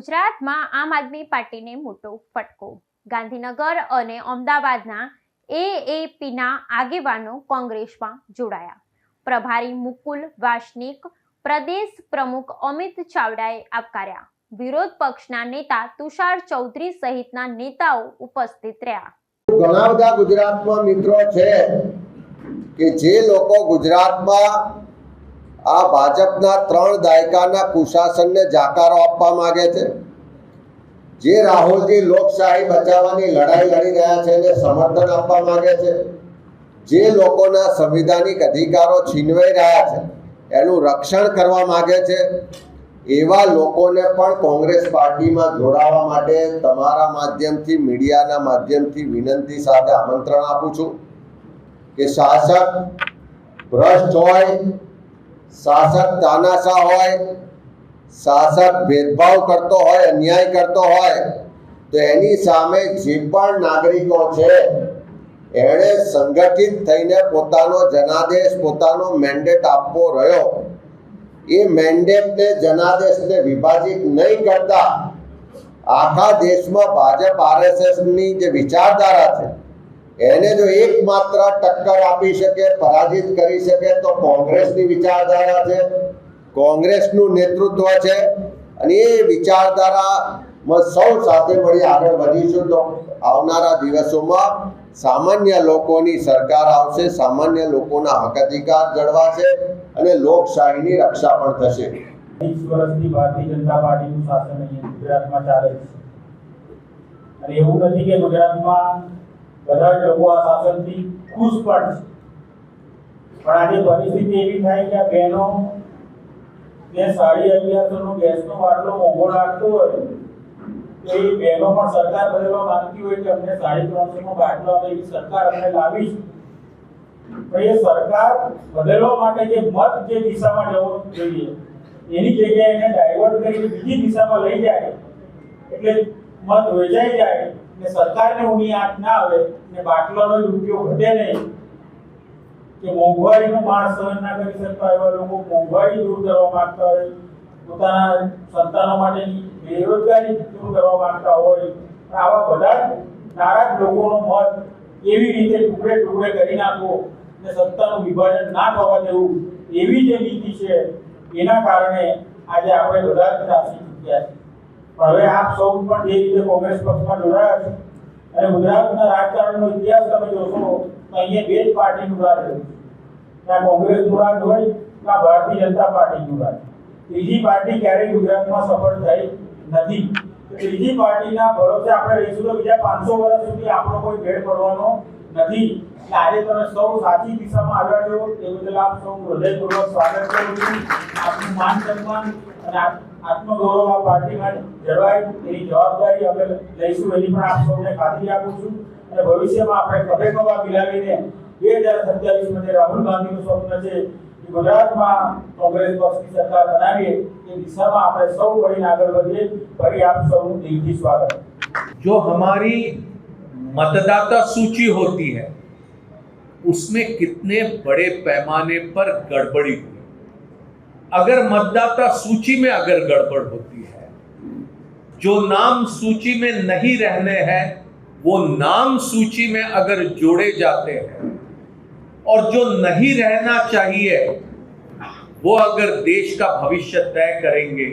ગુજરાતમાં આમ આદમી પાર્ટીને મોટો ફટકો. ગાંધીનગર અને અમદાવાદના એએપીના આગેવાનો કોંગ્રેસમાં જોડાયા. પ્રભારી મુકુલ વાસનિક, પ્રદેશ પ્રમુખ અમિત ચાવડાએ આવકાર્યા. વિરોધ પક્ષના નેતા તુષાર ચૌધરી સહિતના નેતાઓ ઉપસ્થિત રહ્યા. ઘણા બધા ગુજરાતમાં મિત્રો છે કે જે લોકો ગુજરાતમાં આ ભાજપના ત્રણ દાયકાના કુશાસનને જાકારો આપવા માંગે છે. જે રાહુલજી લોકશાહી બચાવવાની લડાઈ લડી રહ્યા છે એને સમર્થન આપવા માંગે છે. જે લોકોના સંવિધાનિક અધિકારો છીનવાઈ રહ્યા છે એનું રક્ષણ કરવા માંગે છે. એવા લોકોને પણ કોંગ્રેસ પાર્ટીમાં જોડાવા માટે તમારા માધ્યમથી, મીડિયાના માધ્યમથી વિનંતી સાથે આમંત્રણ આપું છું કે શાસક, ભ્રષ્ટ હોય શાસક તાનાશા હોય, શાસક ભેદભાવ કરતો હોય, અન્યાય કરતો હોય, તો એની સામે જે પણ નાગરિકો છે, એણે સંગઠિત થઈને પોતાનો જનાદેશ, પોતાનો મેન્ડેટ આપવો રહ્યો. એ મેન્ડેટને જનાદેશને વિભાજિત નહીં કરતા, આખા દેશમાં ભાજપ આરએસએસની જે વિચારધારા છે એને જો એકમાત્ર ટક્કર આપી શકે, પરાજિત કરી શકે, તો કોંગ્રેસની વિચારધારા છે, કોંગ્રેસનું નેતૃત્વ છે, અને એ વિચારધારામાં સૌ સાથે મળી આગળ વધીશું તો આવનારા દિવસોમાં સામાન્ય લોકોની સરકાર આવશે, સામાન્ય લોકોના હક અધિકાર જળવાશે, અને લોકશાહીની રક્ષા પણ થશે. એવું ગુજરાતમાં બધા લોકો આ શાસનથી ખુશ પણ છે. પણ આજે પરિસ્થિતિ એવી થાય કે આ બહેનો ને સાડી અગિયારસો નો ગેસનો બાટલો મોંઘો લાગતો હોય, તો એ બહેનો પણ સરકાર બદલવા માંગતી હોય કે અમને સાડી ત્રણસો નો બાટલો આપે એવી સરકાર અમને લાવી છે. એ સરકાર બદલવા માટે જે મત જે દિશામાં જવો જોઈએ, એની જગ્યાએ એને ડાયવર્ટ કરીને બીજી દિશામાં લઈ જાય, એટલે મત વેચાઈ જાય ને સરકારને ઊની આંખ ના આવે ને બાટલાનો ઉપયોગ ઘટે નહીં. કે મોંઘવારીનો માણ સહન ના કરી શકતા એવા લોકો મોંઘવારી દૂર કરવા માંગતા હોય, પોતાના સંતાનો માટેની બેરોજગારી દૂર કરવા માંગતા હોય આવા બધા નારાજ લોકોનો મત એવી રીતે ટુકડે ટુકડે કરી નાખો ને સત્તાનું વિભાજન ના થવા દેવું એવી જે નીતિ છે, એના કારણે આજે આપણે બધા જ ત્રાસી ચૂક્યા છે પણ હવે આપ સૌ પણ જે રીતે કોંગ્રેસ પક્ષમાં જોડાયા છો અને ગુજરાતના રાજકારણનો ઇતિહાસ તમે જોશો તો અહીંયા બે જ પાર્ટીનું રાજ રહ્યું ત્યાં કોંગ્રેસનું રાજ હોય, ત્યાં ભારતીય જનતા પાર્ટીનું રાજ ત્રીજી પાર્ટી ક્યારેય ગુજરાતમાં સફળ થઈ નથી. ત્રીજી પાર્ટીના ભરોસે આપણે રહીશું તો બીજા પાંચસો વર્ષ સુધી આપણો કોઈ ભેળ પડવાનો નથી. એટલે આજે તમે સૌ સાચી દિશામાં આવ્યા છો એ બદલ આપ સૌ હૃદયપૂર્વક સ્વાગત કરું છું. આપનું માન સન્માન અને આત્મગૌરવ આ પાર્ટી જળવાય. એની જવાબદારી અમે લઈશું એની પણ આપ સૌને ખાતરી આપું છું. અને ભવિષ્યમાં આપણે કભે કવા મિલાવીને બે હજાર સત્યાવીસમાં જે રાહુલ ગાંધીનું સ્વપ્ન છે ગુજરાતમાં કોંગ્રેસ પક્ષની સરકાર બનાવીએ. એ દિશામાં આપણે સૌ વળીને આગળ વધીએ. ફરી આપ સૌનું દિલથી સ્વાગત. જો હમારી मतदाता सूची होती है, उसमें कितने बड़े पैमाने पर गड़बड़ी हुई? अगर मतदाता सूची में अगर गड़बड़ होती है, जो नाम सूची में नहीं रहने हैं, वो नाम सूची में अगर जोड़े जाते हैं, और जो नहीं रहना चाहिए, वो अगर देश का भविष्य तय करेंगे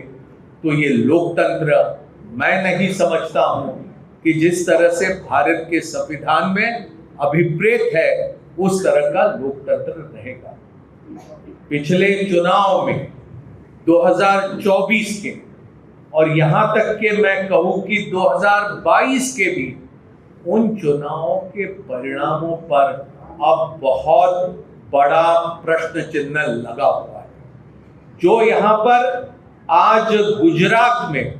तो ये लोकतंत्र मैं नहीं समझता हूँ। कि जिस तरह से भारत के संविधान में अभिप्रेत है, उस तरह का लोकतंत्र रहेगा। पिछले चुनाव में 2024 के, और यहाँ तक के मैं कहूँ कि 2022 के भी, उन चुनावों के परिणामों पर अब बहुत बड़ा प्रश्न चिन्ह लगा हुआ है। जो यहाँ पर आज गुजरात में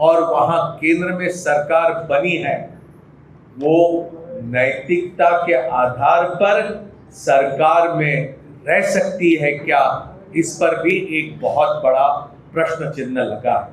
और वहाँ केंद्र में सरकार बनी है, वो नैतिकता के आधार पर सरकार में रह सकती है क्या? इस पर भी एक बहुत बड़ा प्रश्न चिन्ह लगा